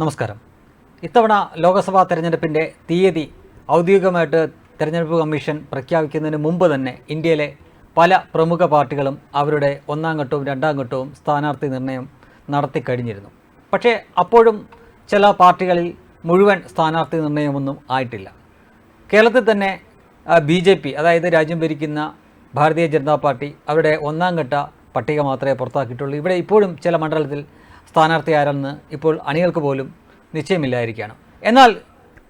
നമസ്കാരം. ഇത്തവണ ലോക്സഭാ തെരഞ്ഞെടുപ്പിന്റെ തീയതി ഔദ്യോഗികമായിട്ട് തെരഞ്ഞെടുപ്പ് കമ്മീഷൻ പ്രഖ്യാപിക്കുന്നതിന് മുമ്പ് തന്നെ ഇന്ത്യയിലെ പല പ്രമുഖ പാർട്ടികളും അവരുടെ ഒന്നാം ഘട്ടവും രണ്ടാം ഘട്ടവും സ്ഥാനാർത്ഥി നിർണയം നടത്തിക്കഴിഞ്ഞിരുന്നു പക്ഷേ അപ്പോഴും ചില പാർട്ടികളിൽ മുഴുവൻ സ്ഥാനാർത്ഥി നിർണയമൊന്നും ആയിട്ടില്ല. കേരളത്തിൽ തന്നെ ബി ജെ പി അതായത് രാജ്യം ഭരിക്കുന്ന ഭാരതീയ ജനതാ പാർട്ടി അവരുടെ ഒന്നാം ഘട്ട പട്ടിക മാത്രമേ പുറത്താക്കിയിട്ടുള്ളൂ. ഇവിടെ ഇപ്പോഴും ചില മണ്ഡലത്തിൽ സ്ഥാനാർത്ഥി ആരെന്ന് ഇപ്പോൾ അണികൾക്ക് പോലും നിശ്ചയമില്ലായിരിക്കുകയാണ്. എന്നാൽ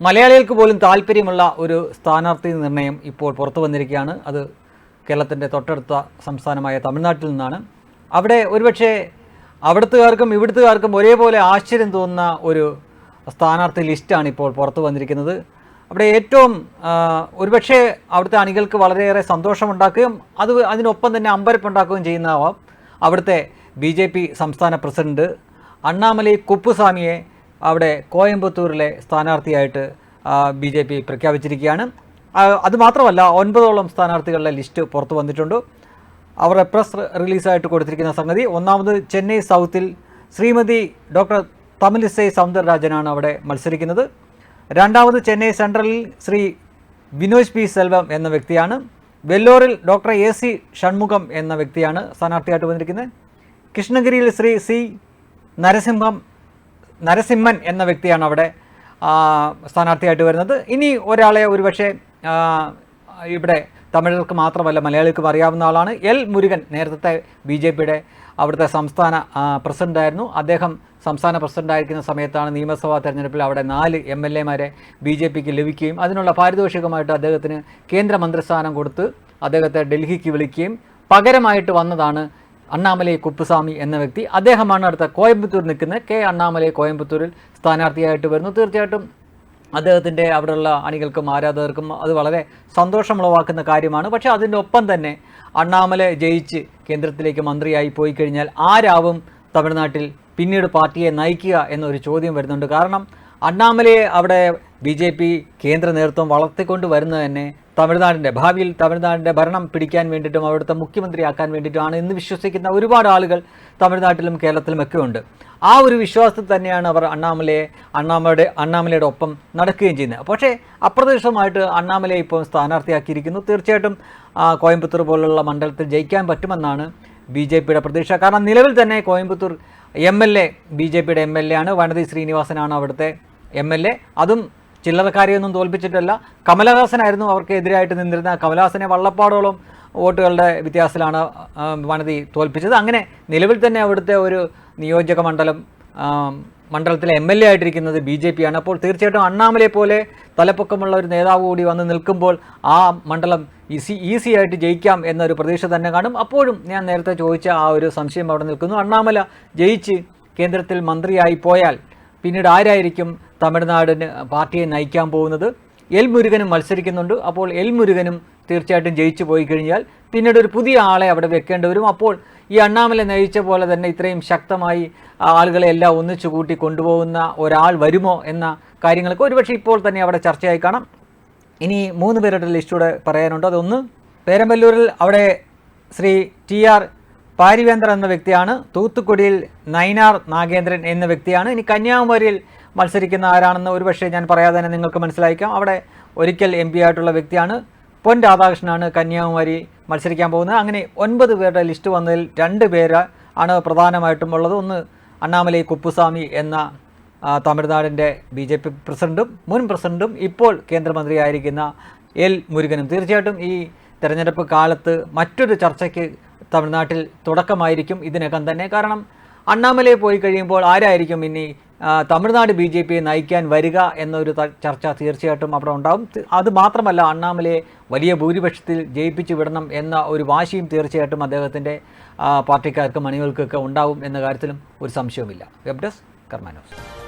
മലയാളികൾക്ക് പോലും താല്പര്യമുള്ള ഒരു സ്ഥാനാർത്ഥി നിർണയം ഇപ്പോൾ പുറത്തു വന്നിരിക്കുകയാണ്. അത് കേരളത്തിന്റെ തൊട്ടടുത്ത സംസ്ഥാനമായ തമിഴ്നാട്ടിൽ നിന്നാണ്. അവിടെ ഒരുപക്ഷെ അവിടുത്തുകാർക്കും ഇവിടുത്തുകാർക്കും ഒരേപോലെ ആശ്ചര്യം തോന്നുന്ന ഒരു സ്ഥാനാർത്ഥി ലിസ്റ്റാണ് ഇപ്പോൾ പുറത്തു വന്നിരിക്കുന്നത്. അവിടെ ഏറ്റവും ഒരുപക്ഷെ അവിടുത്തെ അണികൾക്ക് വളരെയേറെ സന്തോഷമുണ്ടാക്കുകയും അത് അതിനൊപ്പം തന്നെ അമ്പരപ്പുണ്ടാക്കുകയും ചെയ്യുന്നതാവാം. അവിടുത്തെ ബി സംസ്ഥാന പ്രസിഡന്റ് അണ്ണാമലൈ കുപ്പുസ്വാമിയെ അവിടെ കോയമ്പത്തൂരിലെ സ്ഥാനാർത്ഥിയായിട്ട് ബി ജെ പി പ്രഖ്യാപിച്ചിരിക്കുകയാണ്. അതുമാത്രമല്ല ഒൻപതോളം സ്ഥാനാർത്ഥികളുടെ ലിസ്റ്റ് പുറത്തു വന്നിട്ടുണ്ട്. അവരുടെ പ്രസ് റിലീസായിട്ട് കൊടുത്തിരിക്കുന്ന സംഗതി. ഒന്നാമത് ചെന്നൈ സൗത്തിൽ ശ്രീമതി ഡോക്ടർ തമിലിസൈ സൗന്ദരരാജനാണ് അവിടെ മത്സരിക്കുന്നത്. രണ്ടാമത് ചെന്നൈ സെൻട്രലിൽ ശ്രീ വിനോജ് പി സെൽവം എന്ന വ്യക്തിയാണ്. വെല്ലോറിൽ ഡോക്ടർ എ സി ഷൺമുഖം എന്ന വ്യക്തിയാണ് സ്ഥാനാർത്ഥിയായിട്ട് വന്നിരിക്കുന്നത്. കൃഷ്ണഗിരിയിൽ ശ്രീ സി നരസിംഹം നരസിംഹൻ എന്ന വ്യക്തിയാണ് അവിടെ സ്ഥാനാർത്ഥിയായിട്ട് വരുന്നത്. ഇനി ഒരാളെ ഒരുപക്ഷെ ഇവിടെ തമിഴർക്ക് മാത്രമല്ല മലയാളികൾക്കും അറിയാവുന്ന ആളാണ് എൽ മുരുകൻ. നേരത്തെ ബി ജെ പിയുടെ അവിടുത്തെ സംസ്ഥാന പ്രസിഡന്റായിരുന്നു അദ്ദേഹം സംസ്ഥാന പ്രസിഡന്റായിരിക്കുന്ന സമയത്താണ് നിയമസഭാ തെരഞ്ഞെടുപ്പിൽ അവിടെ നാല് എം എൽ എമാരെ ബി ജെ പിക്ക് ലഭിക്കുകയും അതിനുള്ള പാരിതോഷികമായിട്ട് അദ്ദേഹത്തിന് കേന്ദ്രമന്ത്രിസ്ഥാനം കൊടുത്ത് അദ്ദേഹത്തെ ഡൽഹിക്ക് വിളിക്കുകയും പകരമായിട്ട് വന്നതാണ് അണ്ണാമലൈ കുപ്പുസ്വാമി എന്ന വ്യക്തി. അദ്ദേഹമാണ് അടുത്ത കോയമ്പത്തൂർ നിൽക്കുന്ന കെ അണ്ണാമലൈ കോയമ്പത്തൂരിൽ സ്ഥാനാർത്ഥിയായിട്ട് വരുന്നു. തീർച്ചയായിട്ടും അദ്ദേഹത്തിന്റെ അവിടെയുള്ള അണികൾക്കും ആരാധകർക്കും അത് വളരെ സന്തോഷമുളവാക്കുന്ന കാര്യമാണ്. പക്ഷേ അതിന്റെ ഒപ്പം തന്നെ അണ്ണാമല ജയിച്ച് കേന്ദ്രത്തിലേക്ക് മന്ത്രിയായി പോയി കഴിഞ്ഞാൽ ആരാവും തമിഴ്നാട്ടിൽ പിന്നീട് പാർട്ടിയെ നയിക്കുക എന്നൊരു ചോദ്യം വരുന്നുണ്ട്. കാരണം അണ്ണാമലയെ അവിടെ ബി ജെ പി കേന്ദ്ര നേതൃത്വം വളർത്തിക്കൊണ്ട് വരുന്നത് തന്നെ തമിഴ്നാടിന്റെ ഭാവിയിൽ തമിഴ്നാടിന്റെ ഭരണം പിടിക്കാൻ വേണ്ടിയിട്ടും അവിടുത്തെ മുഖ്യമന്ത്രിയാക്കാൻ വേണ്ടിയിട്ടുമാണ് എന്ന് വിശ്വസിക്കുന്ന ഒരുപാട് ആളുകൾ തമിഴ്നാട്ടിലും കേരളത്തിലും ഒക്കെ ഉണ്ട്. ആ ഒരു വിശ്വാസത്തിൽ തന്നെയാണ് അവർ അണ്ണാമലയെ അണ്ണാമലയുടെ അണ്ണാമലയുടെ ഒപ്പം നടക്കുകയും ചെയ്യുന്നത്. പക്ഷേ അപ്രതീക്ഷിതമായിട്ട് അണ്ണാമലയെ ഇപ്പോൾ സ്ഥാനാർത്ഥിയാക്കിയിരിക്കുന്നു. തീർച്ചയായിട്ടും കോയമ്പത്തൂർ പോലുള്ള മണ്ഡലത്തിൽ ജയിക്കാൻ പറ്റുമെന്നാണ് ബി ജെ പിയുടെ പ്രതീക്ഷ. കാരണം നിലവിൽ തന്നെ Coimbatore M L A B J പിയുടെ എം എൽ എ ആണ്. വനതി ശ്രീനിവാസനാണ് അവിടുത്തെ എം എൽ എ. അതും ചില്ലറക്കാരെയൊന്നും തോൽപ്പിച്ചിട്ടല്ല. കമലഹാസനായിരുന്നു അവർക്ക് എതിരായിട്ട് നിന്നിരുന്ന കമലഹാസനെ വള്ളപ്പാടോളം വോട്ടുകളുടെ വ്യത്യാസത്തിലാണ് വനതി തോൽപ്പിച്ചത്. അങ്ങനെ നിലവിൽ തന്നെ അവിടുത്തെ ഒരു നിയോജക മണ്ഡലം മണ്ഡലത്തിലെ എം എൽ എ ആയിട്ടിരിക്കുന്നത് ബി ജെ പി ആണ്. അപ്പോൾ തീർച്ചയായിട്ടും അണ്ണാമലയെ പോലെ തലപ്പൊക്കമുള്ള ഒരു നേതാവ് കൂടി വന്ന് നിൽക്കുമ്പോൾ ആ മണ്ഡലം ഈസി ഈസി ആയിട്ട് ജയിക്കാം എന്നൊരു പ്രതീക്ഷ തന്നെ കാണും. അപ്പോഴും ഞാൻ നേരത്തെ ചോദിച്ച ആ ഒരു സംശയം അവിടെ നിൽക്കുന്നു. അണ്ണാമല ജയിച്ച് കേന്ദ്രത്തിൽ മന്ത്രിയായി പോയാൽ പിന്നീട് ആരായിരിക്കും തമിഴ്നാടിന് പാർട്ടിയെ നയിക്കാൻ പോകുന്നത് എൽ മുരുകനും മത്സരിക്കുന്നുണ്ട്. അപ്പോൾ എൽ മുരുകനും തീർച്ചയായിട്ടും ജയിച്ചു പോയി കഴിഞ്ഞാൽ പിന്നീട് ഒരു പുതിയ ആളെ അവിടെ വെക്കേണ്ടി വരും. അപ്പോൾ ഈ അണ്ണാമല നയിച്ച പോലെ തന്നെ ഇത്രയും ശക്തമായി ആളുകളെ എല്ലാം ഒന്നിച്ചു കൂട്ടി കൊണ്ടുപോകുന്ന ഒരാൾ വരുമോ എന്ന കാര്യങ്ങൾക്ക് ഒരുപക്ഷെ ഇപ്പോൾ തന്നെ അവിടെ ചർച്ചയായി കാണാം. ഇനി മൂന്ന് പേരുടെ ലിസ്റ്റൂടെ പറയാനുണ്ട്. അതൊന്ന് പേരമ്പല്ലൂരിൽ അവിടെ ശ്രീ ടി ആർ പാരിവേന്ദ്രൻ എന്ന വ്യക്തിയാണ്. തൂത്തുക്കുടിയിൽ നൈനാർ നാഗേന്ദ്രൻ എന്ന വ്യക്തിയാണ്. ഇനി കന്യാകുമാരിയിൽ മത്സരിക്കുന്ന ആരാണെന്ന് ഒരുപക്ഷെ ഞാൻ പറയാതെ തന്നെ നിങ്ങൾക്ക് മനസ്സിലായിക്കാം അവിടെ ഒരിക്കൽ എം പി ആയിട്ടുള്ള വ്യക്തിയാണ് പൊൻ രാധാകൃഷ്ണനാണ് കന്യാകുമാരി മത്സരിക്കാൻ പോകുന്നത്. അങ്ങനെ ഒൻപത് പേരുടെ ലിസ്റ്റ് വന്നതിൽ രണ്ട് പേര് ആണ് പ്രധാനമായിട്ടും ഉള്ളത്. ഒന്ന് അണ്ണാമലൈ കുപ്പുസ്വാമി എന്ന തമിഴ്നാടിന്റെ ബി ജെ പി പ്രസിഡന്റും മുൻ പ്രസിഡന്റും ഇപ്പോൾ കേന്ദ്രമന്ത്രിയായിരിക്കുന്ന എൽ മുരുകനും. തീർച്ചയായിട്ടും ഈ തെരഞ്ഞെടുപ്പ് കാലത്ത് മറ്റൊരു ചർച്ചയ്ക്ക് തമിഴ്നാട്ടിൽ തുടക്കമായിരിക്കും ഇതിനകം തന്നെ. കാരണം അണ്ണാമലയെ പോയി കഴിയുമ്പോൾ ആരായിരിക്കും ഇനി തമിഴ്നാട് ബി ജെ പിയെ നയിക്കാൻ വരിക എന്നൊരു ചർച്ച തീർച്ചയായിട്ടും അവിടെ ഉണ്ടാകും അത് മാത്രമല്ല അണ്ണാമലയെ വലിയ ഭൂരിപക്ഷത്തിൽ ജയിപ്പിച്ചു വിടണം എന്ന ഒരു വാശിയും തീർച്ചയായിട്ടും അദ്ദേഹത്തിന്റെ പാർട്ടിക്കാർക്കും അണികൾക്കൊക്കെ ഉണ്ടാവും എന്ന കാര്യത്തിലും ഒരു സംശയവുമില്ല. Web desk കർമാനോസ്